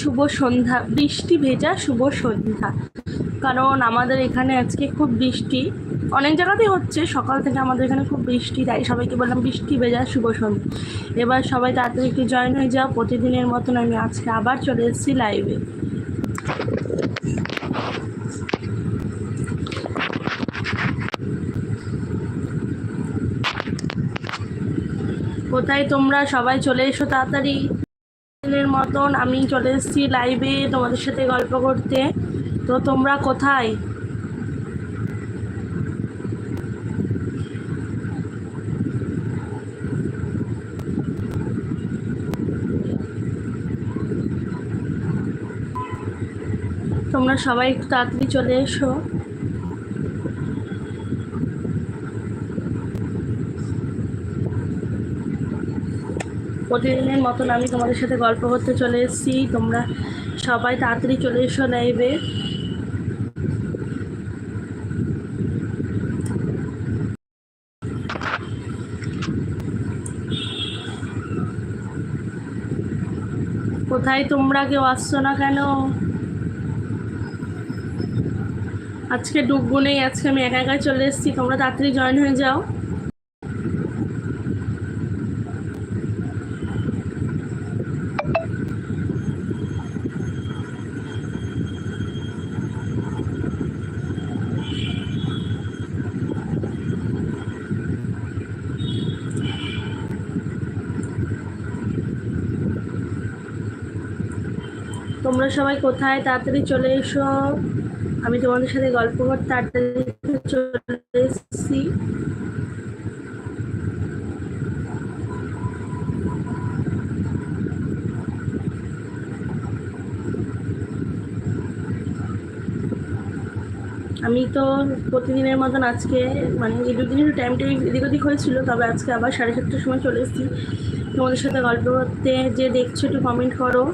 শুভ সন্ধ্যা, বৃষ্টি ভেজা শুভ সন্ধ্যা। কারণ আমাদের এখানে আজকে খুব বৃষ্টি। অনেক জায়গাতেই হচ্ছে, সকাল থেকে আমাদের এখানে খুব বৃষ্টি, তাই সবাইকে বললাম বৃষ্টি ভেজা শুভ সন্ধ্যা। এবার সবাই তাড়াতাড়ি একটু জয়েন হয়ে যাও, প্রতিদিনের মতন আমি আজকে আবার চলে এসেছি লাইভে কোথায় তোমরা সবাই চলে এসো তাড়াতাড়ি। দিনের মতন আমি চলে এসেছি লাইভে তোমাদের সাথে গল্প করতে। তো তোমরা কোথায়? তোমরা সবাই একটু তাড়াতাড়ি চলে এসো। প্রতিদিনের মতন আমি তোমাদের সাথে গল্প করতে চলে এসেছি। তোমরা সবাই তাড়াতাড়ি চলে এসো লাইভে কোথায় তোমরা কেউ আসছো না কেন? আজকে ডুববো নেই, আজকে আমি একা একা চলে এসেছি। তোমরা তাড়াতাড়ি জয়েন হয়ে যাও। তোমরা সবাই কোথায়? তাড়াতাড়ি চলে এসো। আমি তোমাদের সাথে গল্প করতে তাড়াতাড়ি চলে এসেছি। আমি তো প্রতিদিনের মতন আজকে মানে এই দুদিন একটু টাইমটা এদিক ওদিক হয়েছিল, তবে আজকে আবার সাড়ে সাতটার সময় চলে এসেছি। তোমাদের সাথে গল্প করতে, যে দেখছ একটু কমেন্ট করো।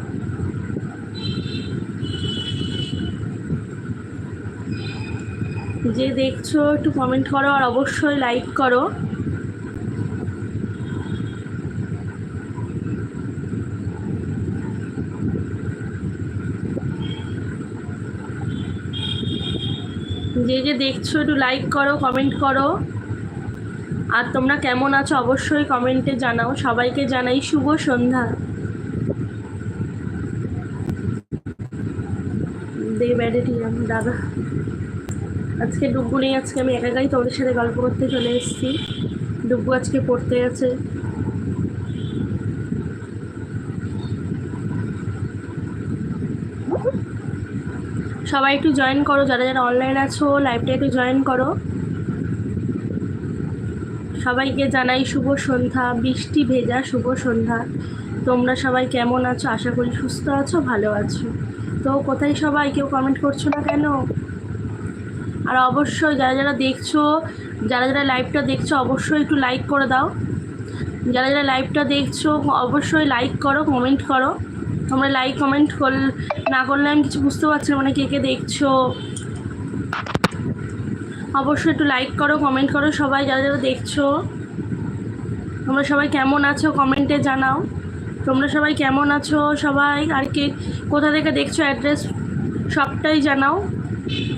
যে দেখছ, একটু কমেন্ট করো আর অবশ্যই লাইক করো। যে যে দেখছ, একটু লাইক করো কমেন্ট করো। আর তোমরা কেমন আছো, অবশ্যই কমেন্টে জানাও। সবাইকে জানাই শুভ সন্ধ্যা। ব্যাডেটিলাম দাদা। আজকে ডুব্বু নেই, আজকে আমি একা তোমাদের সাথে গল্প করতে চলে এসেছি। ডুব্বু আজকে পড়তে আছে সবাই একটু জয়েন করো, যারা যারা অনলাইন আছো লাইভটা একটু জয়েন করো। সবাইকে জানাই শুভ সন্ধ্যা, বৃষ্টি ভেজা শুভ সন্ধ্যা। তোমরা সবাই কেমন আছো? আশা করি সুস্থ আছো, ভালো আছো। তো কোথায় সবাই? কেউ কমেন্ট করছ না কেন? আর অবশ্যই যারা যারা দেখছ, যারা যারা লাইভটা দেখছ, অবশ্যই একটু লাইক করে দাও। যারা যারা লাইভটা দেখছ, অবশ্যই লাইক করো কমেন্ট করো। তোমরা লাইক কমেন্ট কর না করলে আমি কিছু বুঝতে পারছি না মানে কে কে দেখছ। অবশ্যই একটু লাইক করো কমেন্ট করো। সবাই যারা যারা দেখছ, তোমরা সবাই কেমন আছো কমেন্টে জানাও। তোমরা সবাই কেমন আছো? সবাই আর কে কোথা থেকে দেখছ অ্যাড্রেস সবটাই জানাও।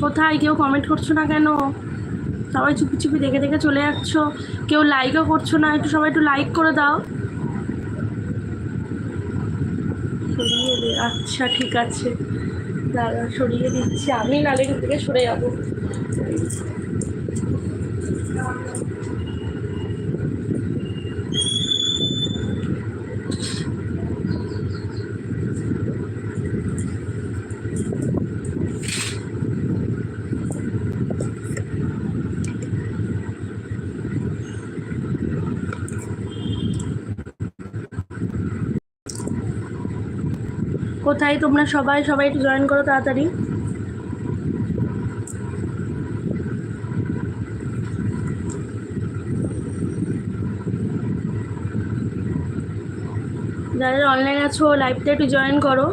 কোথায়? কেউ কমেন্ট করছ না কেন? সবাই চুপি চুপি দেখে দেখে চলে যাচ্ছ। কেউ লাইকও করছ না। একটু সবাই একটু লাইক করে দাও। সরিয়ে আচ্ছা ঠিক আছে। দাদা সরিয়ে দিচ্ছি। আমি নালে থেকে সরে যাব। কোথায় তোমরা সবাই সবাই একটু জয়েন করো তাড়াতাড়ি। যারা অনলাইন আছো লাইভটা একটু জয়েন করো।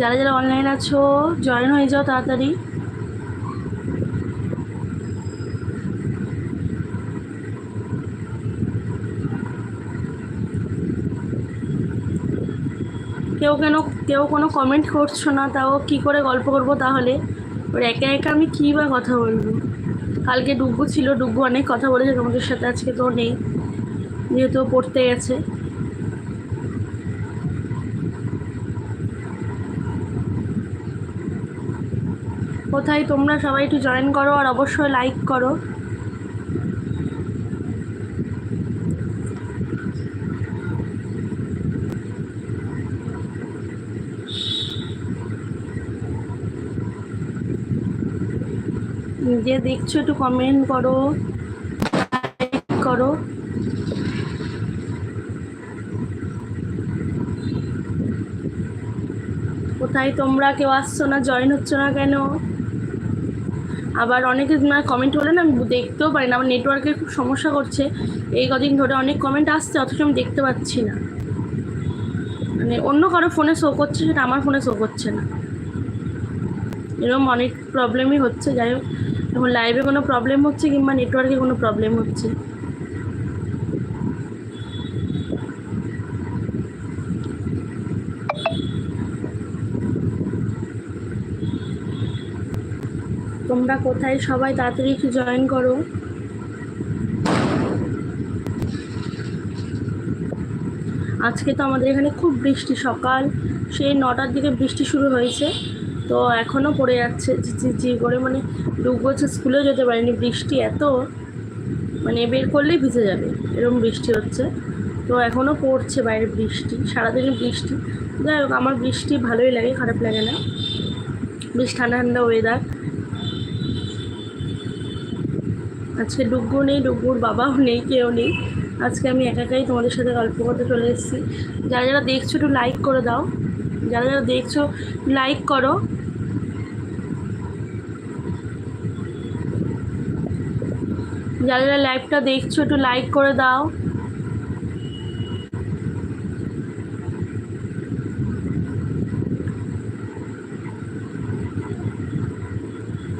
যারা যারা অনলাইন আছো জয়েন হয়ে যাও তাড়াতাড়ি। কেউ কেন, কেউ কোনো কমেন্ট করছ না, তাও কি করে গল্প করব তাহলে? ওর একা একা আমি কী বা কথা বলব? কালকে ডুব্বু ছিল, ডুব্বু অনেক কথা বলেছে, তোমাদের সাথে আজকে তো নেই, যেহেতু পড়তে গেছে। কোথায় তোমরা সবাই একটু জয়েন করো আর অবশ্যই লাইক করো। যে দেখছ একটু কমেন্ট করো করো। কোথায় তোমরা? কেউ আসছো না? জয়েন হচ্ছ না কেন? আবার অনেকে কমেন্ট হলে না আমি দেখতেও পারি না। আমার নেটওয়ার্কের খুব সমস্যা করছে। এই কদিন ধরে অনেক কমেন্ট আসছে, অথচ আমি দেখতে পাচ্ছি না। মানে অন্য কারও ফোনে শো করছে সেটা আমার ফোনে শো করছে না। এরকম অনেক প্রবলেমই হচ্ছে। যাই হোক এখন লাইভে কোনো প্রবলেম হচ্ছে কিংবা নেটওয়ার্কে কোনো প্রবলেম হচ্ছে? তোমরা কোথায়? সবাই তাড়াতাড়ি একটু জয়েন করো। আজকে তো আমাদের এখানে খুব বৃষ্টি সকাল। সেই নটার দিকে বৃষ্টি শুরু হয়েছে। তো এখনও পড়ে যাচ্ছে ঝিঝি করে মানে ডুব হচ্ছে স্কুলেও যেতে পারিনি, বৃষ্টি এত মানে বের করলেই ভিজে যাবে এরকম বৃষ্টি হচ্ছে। তো এখনও পড়ছে বাইরে বৃষ্টি, সারাদিনই বৃষ্টি। যাই হোক, আমার বৃষ্টি ভালোই লাগে, খারাপ লাগে না। বেশ ঠান্ডা ঠান্ডা ওয়েদার আজকে ডুগ্গু নেই, ডুগ্গুর বাবাও নেই, কেউ নেই। আজকে আমি একা একাই তোমাদের সাথে গল্প করতে চলে এসেছি। যারা যারা দেখছ একটু লাইক করে দাও। যারা যারা দেখছ লাইক করো। যারা যারা লাইভটা দেখছ, একটু লাইক করে দাও।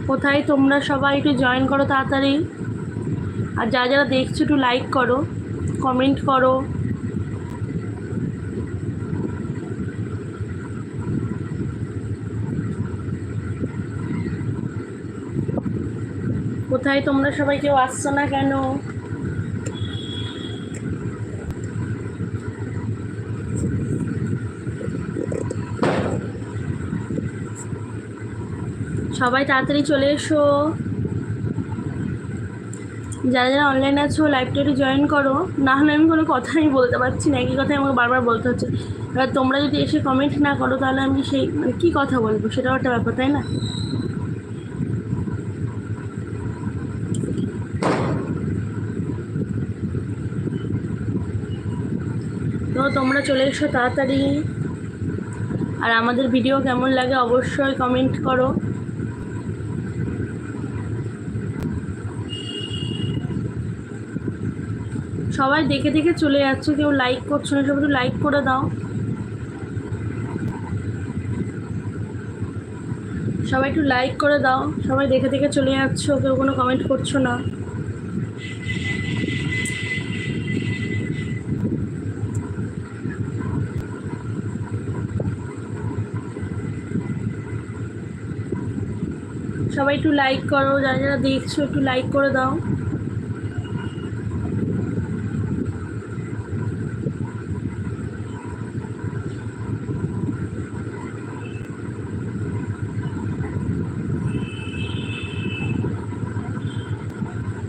কোথায় তোমরা সবাই একটু জয়েন করো তাড়াতাড়ি। আর যারা যারা দেখছ, একটু লাইক করো কমেন্ট করো। কোথায় তোমরা সবাই কেউ আসছো না কেন? সবাই তাড়াতাড়ি চলে এসো। যারা যারা অনলাইন আছো লাইভটা একটু জয়েন করো। না হলে আমি কোনো কথাই বলতে পারছি না, একই কথাই আমাকে বারবার বলতে হচ্ছে। এবার তোমরা যদি এসে কমেন্ট না করো, তাহলে আমি সেই মানে কী কথা বলব? সেটাও একটা ব্যাপার, তাই না? তোমরা চলে এসো তাড়াতাড়ি। আর আমাদের ভিডিও কেমন লাগে অবশ্যই কমেন্ট করো। সবাই দেখে দেখে চলে যাচ্ছে, কেউ লাইক করছ না সব একটু লাইক করে দাও। সবাই একটু লাইক করে দাও। সবাই দেখে দেখে চলে যাচ্ছ, কেউ কোনো কমেন্ট করছ না। সবাই একটু লাইক করো, যারা যারা দেখছ একটু লাইক করে দাও।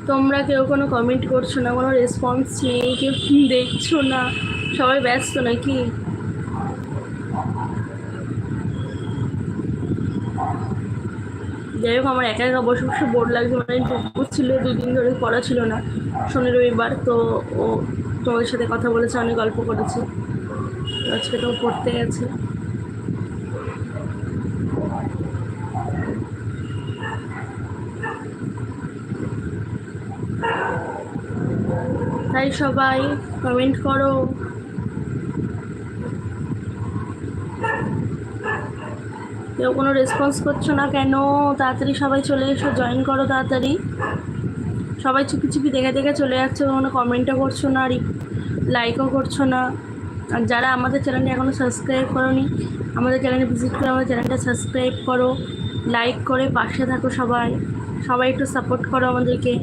তোমরা কেউ কোনো কমেন্ট করছ না, কোনো রেসপন্স নেই, কেউ দেখছ না, সবাই ব্যস্ত নাকি? যাই হোক, আমার একা একা বসে বসে বোর্ড লাগছে মানে ছিল, দুদিন ধরে পড়া ছিল না। শনি, রবিবার, তো ও তোমাদের সাথে কথা বলেছে অনেক গল্প করেছে। আজকে তো পড়তে গেছে। তাই সবাই কমেন্ট করো। কেউ কোনো রেসপন্স করছ না কেন? তাড়াতাড়ি সবাই চলে এসো জয়েন করো তাড়াতাড়ি। সবাই চুপি চুপি দেখে দেখে চলে যাচ্ছে, কোনো কমেন্টও করছ না লাইকও করছ না। আর যারা আমাদের চ্যানেলটি এখনও সাবস্ক্রাইব করনি, আমাদের চ্যানেলে ভিজিট করে আমাদের চ্যানেলটা সাবস্ক্রাইব করো লাইক করে পাশে থাকো সবাই। সবাই একটু সাপোর্ট করো আমাদেরকে,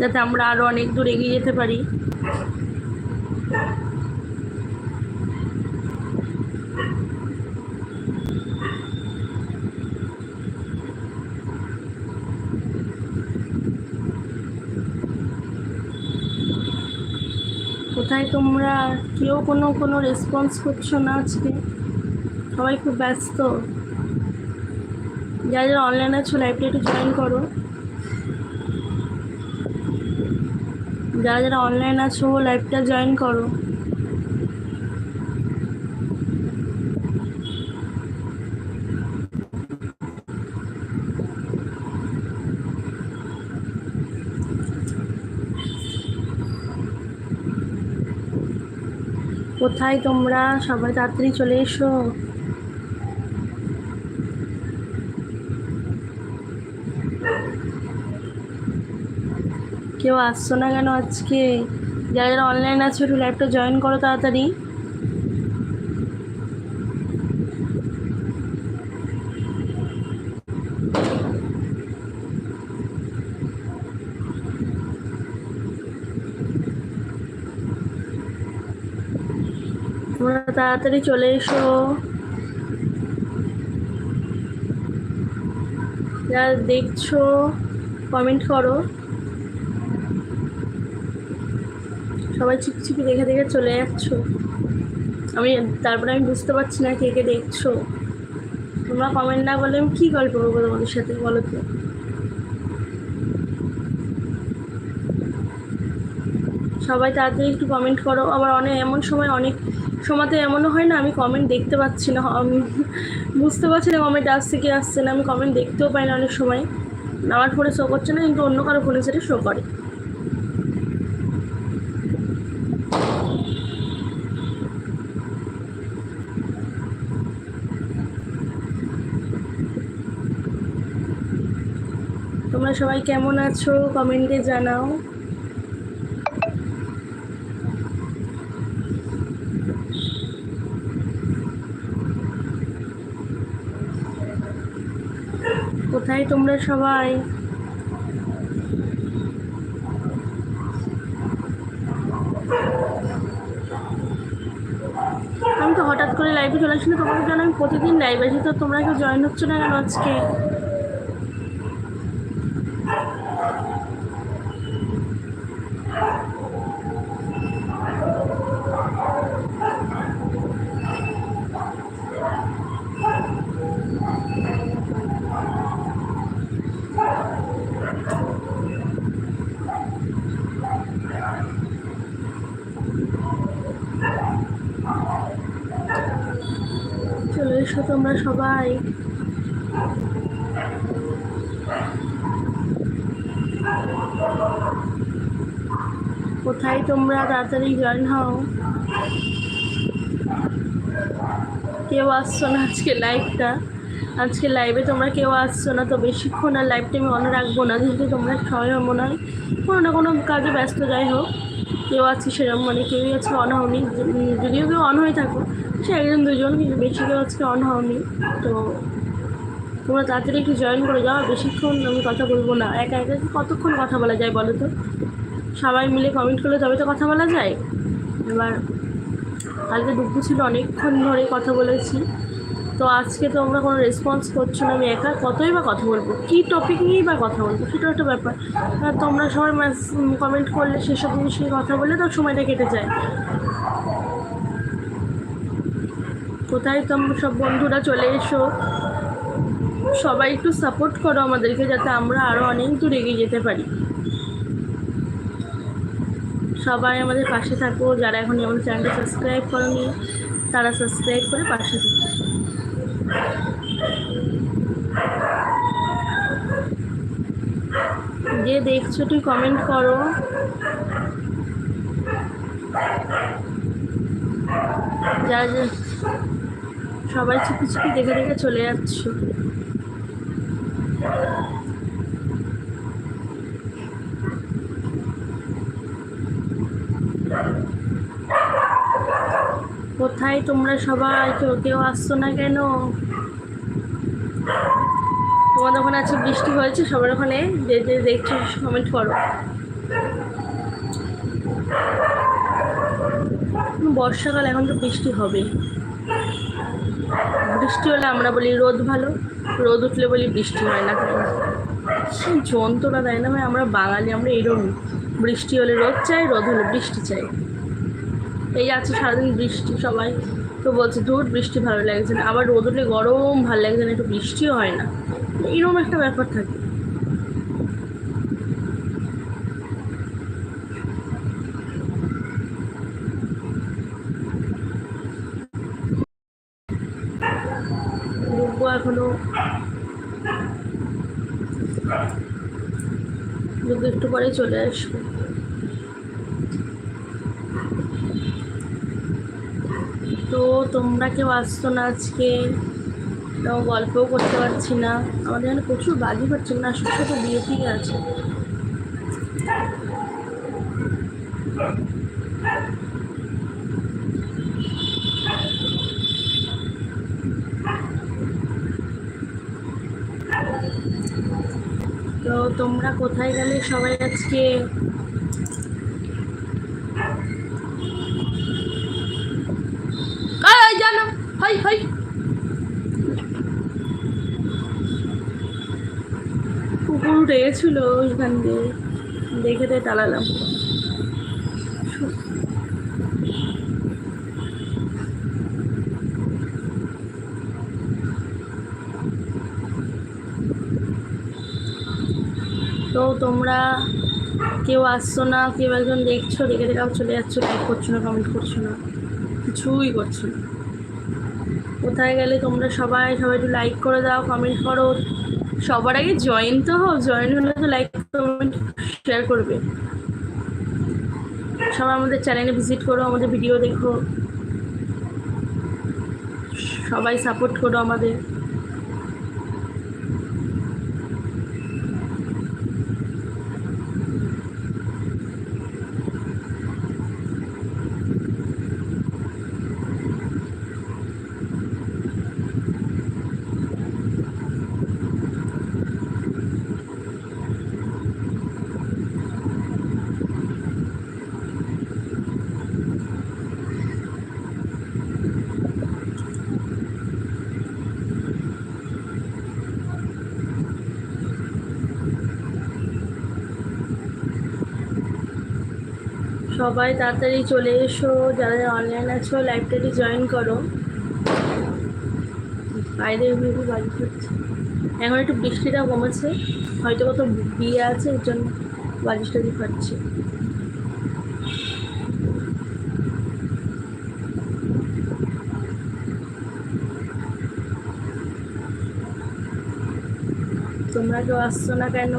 যাতে আমরা আরও অনেক দূর এগিয়ে যেতে পারি। কোথায় তোমরা? কেউ কোনো কোনো রেসপন্স করছ না আজকে? সবাই খুব ব্যস্ত। যা যারা অনলাইন আছো লাইভটা একটু জয়েন করো। যারা যারা অনলাইন আছো লাইভটা জয়েন করো। কোথায় তোমরা? সবাই তাড়াতাড়ি চলে এসো। কেউ আসছো না কেন আজকে? যারা যারা অনলাইন আছো, একটু ল্যাপটপ জয়েন করো তাড়াতাড়ি তোমরা তাড়াতাড়ি চলে এসো। যারা দেখছ কমেন্ট করো। সবাই চিপচিপি দেখে দেখে চলে যাচ্ছ। আমি, তারপরে আমি বুঝতে পারছি না কে কে দেখছ। তোমরা কমেন্ট না বললে আমি কী গল্প করব তোমাদের সাথে, বলো তো? সবাই তাড়াতাড়ি একটু কমেন্ট করো। আবার অনেক এমন সময় অনেক সময়তে এমনও হয় না, আমি কমেন্ট দেখতে পাচ্ছি না বুঝতে পারছি না কমেন্ট আসছে কি আসছে না, আমি কমেন্ট দেখতেও পাই না অনেক সময়। আমার ফোনে শো করছে না, কিন্তু অন্য কারও ফোনে সেটা শো করে। তোমরা সবাই কেমন আছো? কমেন্টে জানাও। কোথায় তোমরা সবাই? আমি তো হঠাৎ করে লাইভে চলে আসলে তোমাকে জানো আমি প্রতিদিন লাইভ আসি, তো তোমরা কেউ জয়েন হচ্ছ না কেন আজকে চলে এসো তোমরা সবাই কোথায় তোমরা তাড়াতাড়ি জয়েন হও? কেউ আসছো না আজকে লাইভটা আজকে লাইভে তোমরা কেউ আসছো না, তো বেশিক্ষণ আর লাইভটা আমি অন রাখব না, যেহেতু তোমরা সবাই মনে হয় কোনো না কোনো কাজে ব্যস্ত, যাই হোক। কেউ আছে সেরকম মানে কেউই আছে অন হওনি। যদিও কেউ অন হয়ে থাকো সে একজন দুজন, কিন্তু বেশি কেউ আজকে অন হওনি তো তোমরা তাড়াতাড়ি একটু জয়েন করে যাও বেশিক্ষণ আমি কথা বলব না। একা একা কতক্ষণ কথা বলা যায় বলো তো? সবাই মিলে কমেন্ট করলে তবে তো কথা বলা যায়। এবার কালকে দুপুর ছিল, অনেকক্ষণ ধরে কথা বলেছি। তো আজকে তো আমরা কোনো রেসপন্স করছ না, আমি একা কতই বা কথা বলব? কী টপিক নিয়েই বা কথা বলব? সেটা একটা ব্যাপার। তোমরা সবাই কমেন্ট করলে সেসব জিনিস নিয়ে কথা বললে তো সময়টা কেটে যায়। কোথায় তোমরা সব বন্ধুরা চলে এসো। সবাই একটু সাপোর্ট করো আমাদেরকে যাতে আমরা আরও অনেক দূর এগিয়ে যেতে পারি। সবাই আমাদের পাশে থাকো, যারা এখন আমাদের চ্যানেলটা সাবস্ক্রাইব করনি, তারা সাবস্ক্রাইব করে পাশে থাকো। যে দেখছ তুই কমেন্ট করো। যা যা সবাই চুপি চুপি দেখে দেখে চলে যাচ্ছ। কোথায় তোমরা সবাই? কেউ কেউ আসছো না কেন? তোমাদের ওখানে আজকে বৃষ্টি হয়েছে, সবার ওখানে যে যে দেখছ কমেন্ট করো। বর্ষাকাল, এখন তো বৃষ্টি হবে বৃষ্টি হলে আমরা বলি রোদ ভালো, রোদ উঠলে বলি বৃষ্টি হয় না কেন? কি যন্ত্রণা দেয় না ভাই, আমরা বাঙালি, আমরা এরকম। বৃষ্টি হলে রোদ চাই, রোদ হলে বৃষ্টি চাই। এই আছে সারাদিন বৃষ্টি সবাই, তো বলছে, ধূর, বৃষ্টি ভালো লাগছে না। আবার রোদ উঠলে গরম ভালো লাগছে না, একটু বৃষ্টিও হয় না। এরকম একটা ব্যাপার থাকে। ডুববো এখনও। যদি একটু পরে চলে আসব। তো তোমরা কেউ আসতো না আজকে? গল্পও করতে পারছি না। আমাদের এখানে প্রচুর বাজি পাচ্ছে না সত্যি তো বিয়ে ঠিক আছে তো তোমরা কোথায় গেলে সবাই আজকে? জানো? কুকুর উঠে গেছিল ওইখান দিয়ে। দেখে তাই তো তোমরা কেউ আসছো না, কেউ একজন দেখছ, দেখে দেখাও চলে যাচ্ছ লাইক করছ না কমেন্ট করছ না, কিছুই করছ না। কোথায় গেলে তোমরা সবাই সবাই একটু লাইক করে দাও কমেন্ট করো। সবার আগে জয়েন তো হও জয়েন হলে তো লাইক কমেন্ট শেয়ার করবে। সবাই আমাদের চ্যানেলে ভিজিট করো, আমাদের ভিডিও দেখো। সবাই সাপোর্ট করো আমাদের। সবাই তাড়াতাড়ি চলে এসো, যারা অনলাইন আছো লাইভটাতে জয়েন করো। বাইরে এমনি বাড়ি করছে এখন একটু বৃষ্টিটা কমেছে, হয়তো কত বিয়ে আছে, এর জন্য বালিশটা দিয়ে পাচ্ছে তোমরা কেউ আসছো না কেন?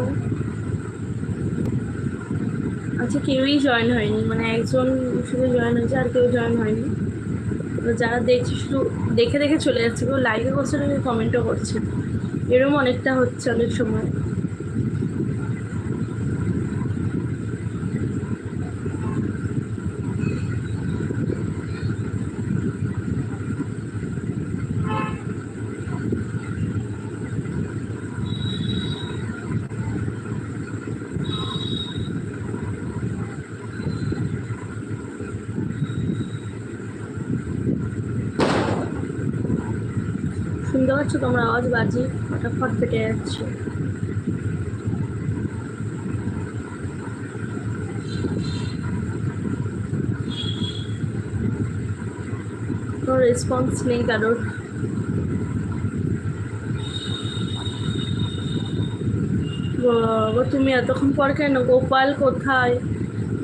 আচ্ছা কেউই জয়েন হয়নি। মানে একজন শুধু জয়েন হয়েছে আর কেউ জয়েন হয়নি। যারা দেখছে শুধু দেখে দেখে চলে যাচ্ছে, কেউ লাইকও করছে না, কেউ কমেন্টও করছে এরম অনেকটা হচ্ছে অনেক সময়। শুনতে পাচ্ছ তোমরা? আওয়াজ বাজি ফটাফট ফেটে যাচ্ছে। কোনো রেসপন্স নেই কারোর। তুমি এতক্ষণ পর কেন? গোপাল কোথায়?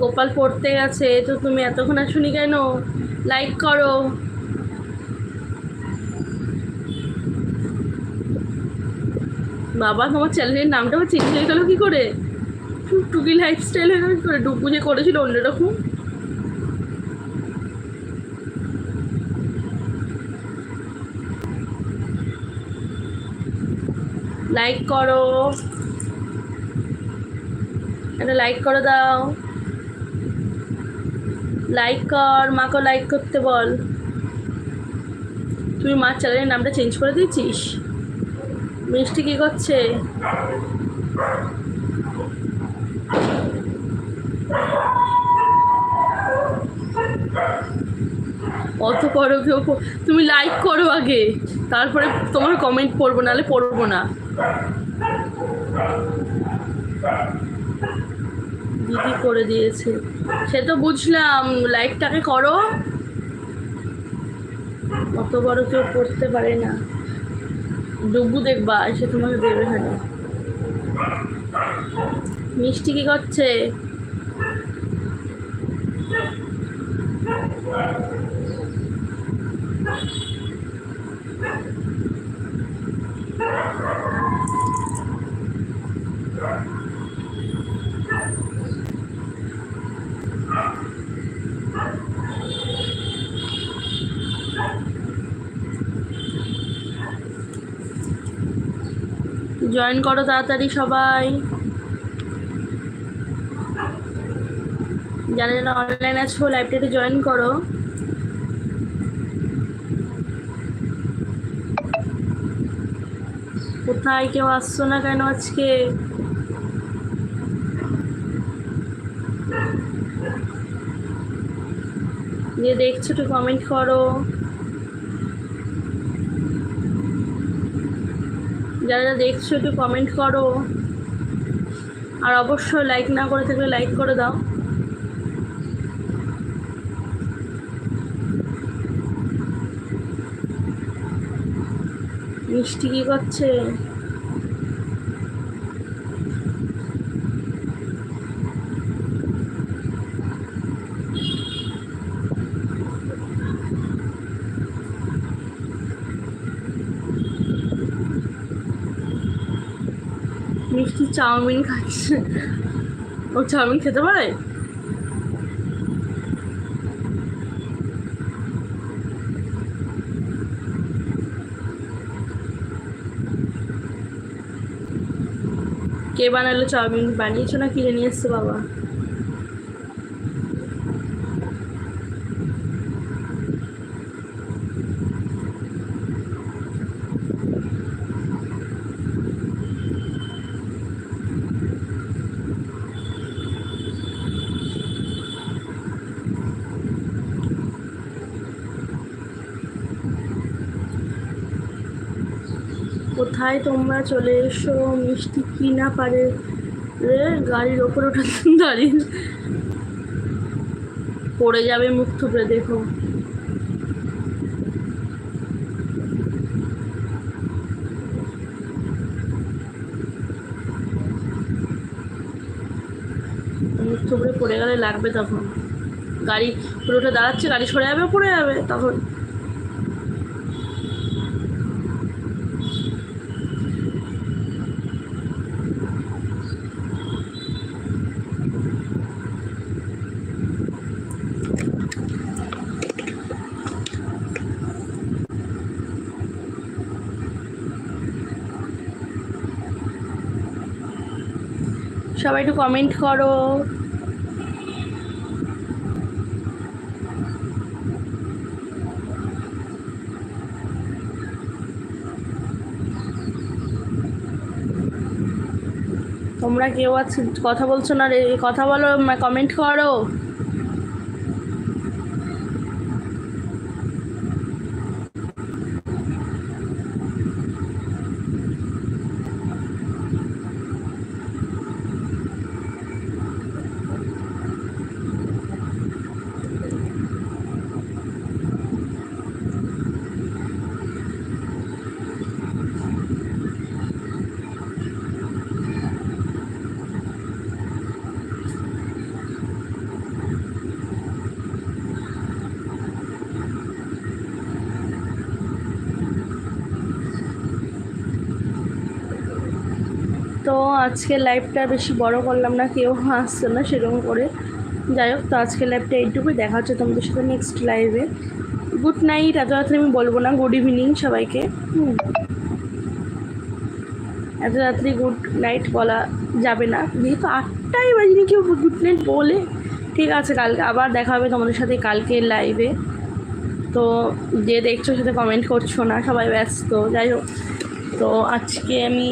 গোপাল পড়তে গেছে, তো তুমি এতক্ষণ আসুনি কেন? লাইক করো। বাবা তোমার চ্যানেলের নামটা আবার চেঞ্জ হয়ে গেলো কী করে? টুকি লাইফস্টাইল হয়ে গেল কি করে? ডুবু যে করেছিল অন্যরকম। লাইক করো। একটা লাইক করে দাও। লাইক কর, মাকে লাইক করতে বল। তুই মার চ্যানেলের নামটা চেঞ্জ করে দিয়েছিস? মিষ্টি কী করছে? অত করো কেউ তুমি লাইক করো আগে। তারপরে তোমার কমেন্ট পড়ব, নাহলে পড়ব না। দিদি করে দিয়েছে। সে তো বুঝলাম লাইকটাকে করো। অত বড় কেউ করতে পারে না। ডুবু দেখবা এসে তোমাকে দেবে হ্যাঁ মিষ্টি কি করছে? জয়েন করো তাড়াতাড়ি সবাই। যারা যারা অনলাইন আছো লাইভটাতে জয়েন করো। কোথায় কেউ আসছো না কেন আজকে? যে দেখছ একটু কমেন্ট করো। যারা যারা দেখছ, একটু কমেন্ট করো। আর অবশ্যই লাইক না করে থাকলে লাইক করে দাও। মিষ্টি কি করছে? মিষ্টি চাউমিন খাচ্ছে। ও চাউমিন খেতে পারে? কে বানালো চাউমিন? বানিয়েছো না কিনে নিয়ে এসছে বাবা? কোথায় তোমরা চলে এসো। মিষ্টি কি না পারে রে? গাড়ির ওপর ওঠা দাঁড়িয়ে পড়ে যাবে মুখ থুপড়ে দেখো। মুখ থুপড়ে পড়ে গেলে লাগবে তখন। গাড়ি পুরোটা দাঁড়াচ্ছে, গাড়ি সরে যাবে পড়ে যাবে, তখন। সবাই একটু কমেন্ট করো। তোমরা কেউ আছে কথা বলছো না রে, কথা বলো কমেন্ট করো তো আজকে লাইভটা বেশি বড় করলাম না, কেউ আসছে না সেরকম করে। যাই হোক, তো আজকে লাইভটা এইটুকুই। দেখা হচ্ছে তোমাদের সাথে নেক্সট লাইভে গুড নাইট এত রাত্রে আমি বলব না গুড ইভিনিং সবাইকে। এত রাত্রি গুড নাইট বলা যাবে না। যেহেতু আটটাই বাজিনি, কেউ গুড নাইট বলে। ঠিক আছে, কালকে আবার দেখা হবে তোমাদের সাথে কালকে লাইভে তো যে দেখছ সেটা কমেন্ট করছ না, সবাই ব্যস্ত। যাই হোক, তো আজকে আমি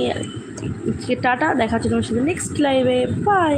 আজকে টাটা হচ্ছে তোমার সাথে নেক্সট লাইভে বাই